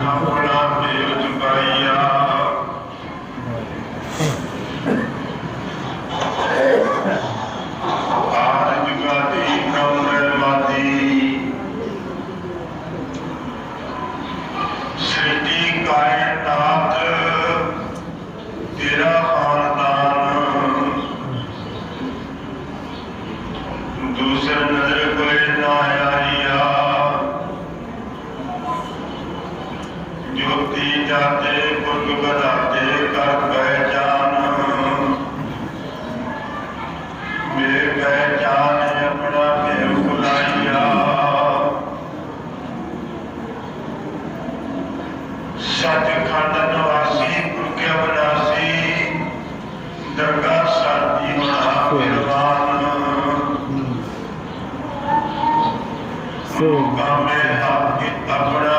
गाफुल्ला bell ਜੋਤੀ ਜਾਤੇ ਪੁਰਖ ਬਦਾਤੇ ਕਰ ਪਹਿਚਾਨ। ਮੇ ਪਹਿਚਾਨ ਆਪਣਾ ਮੇ ਉਲਾਈਆ ਸਤਿਖੰਡ ਨਿਵਾਸੀ ਪੁਰਖਿਆ ਬਨਾਸੀ ਦਰਗਾਹ ਸਾਡੀ ਮਹਾ ਮਿਹਰਬਾਨ ਸੋ ਕਾਮੇ ਆਪਣਾ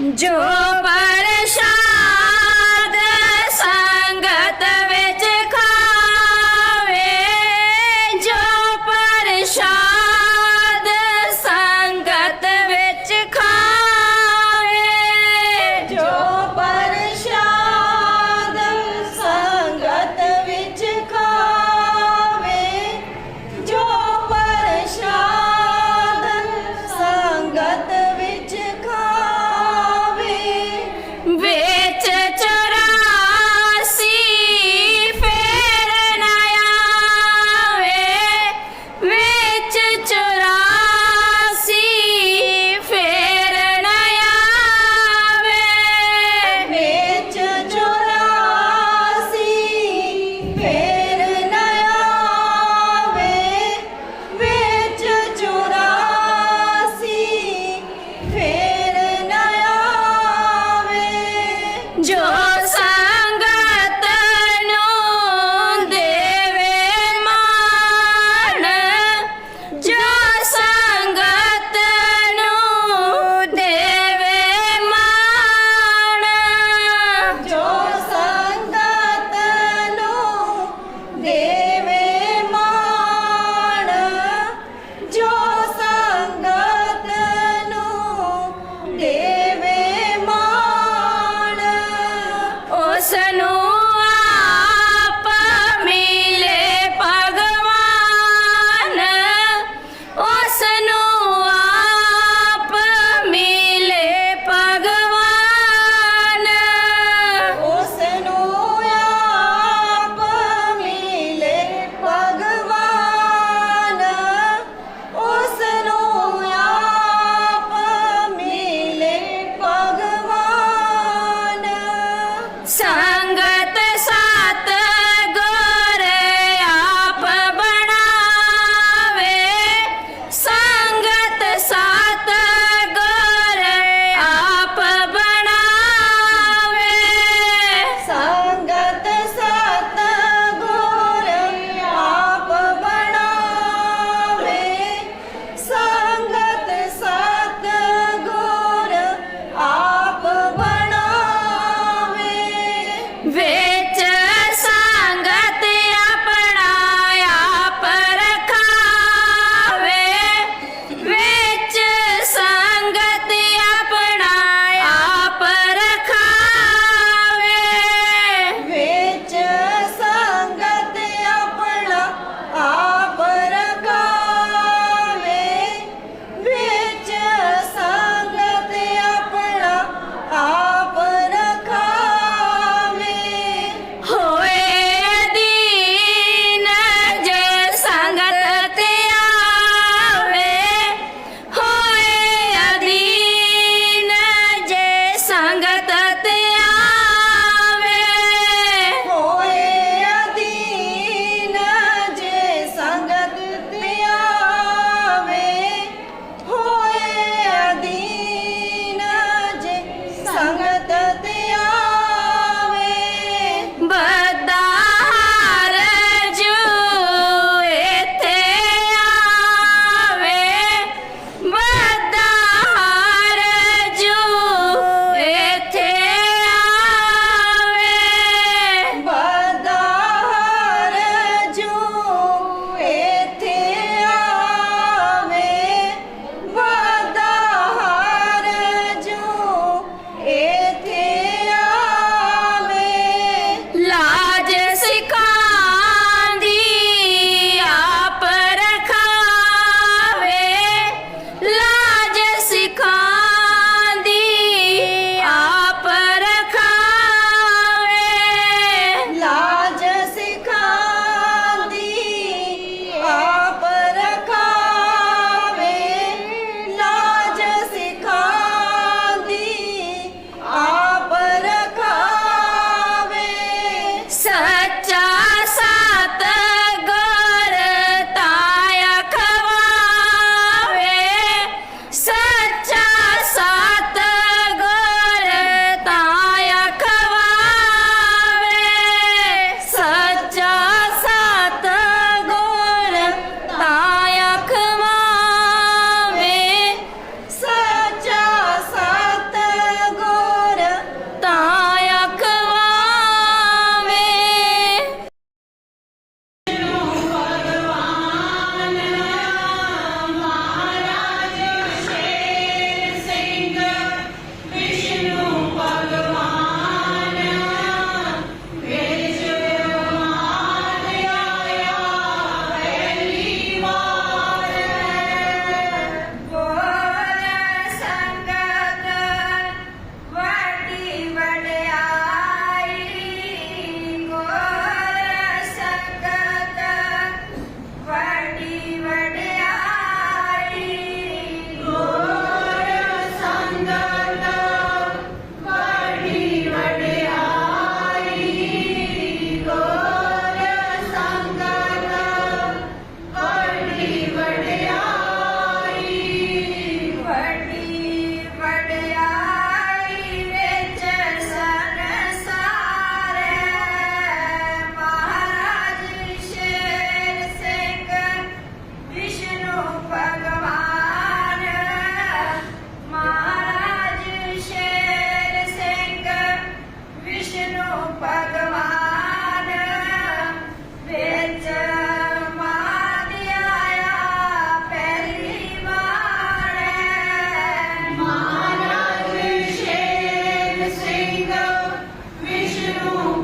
जो पर everyone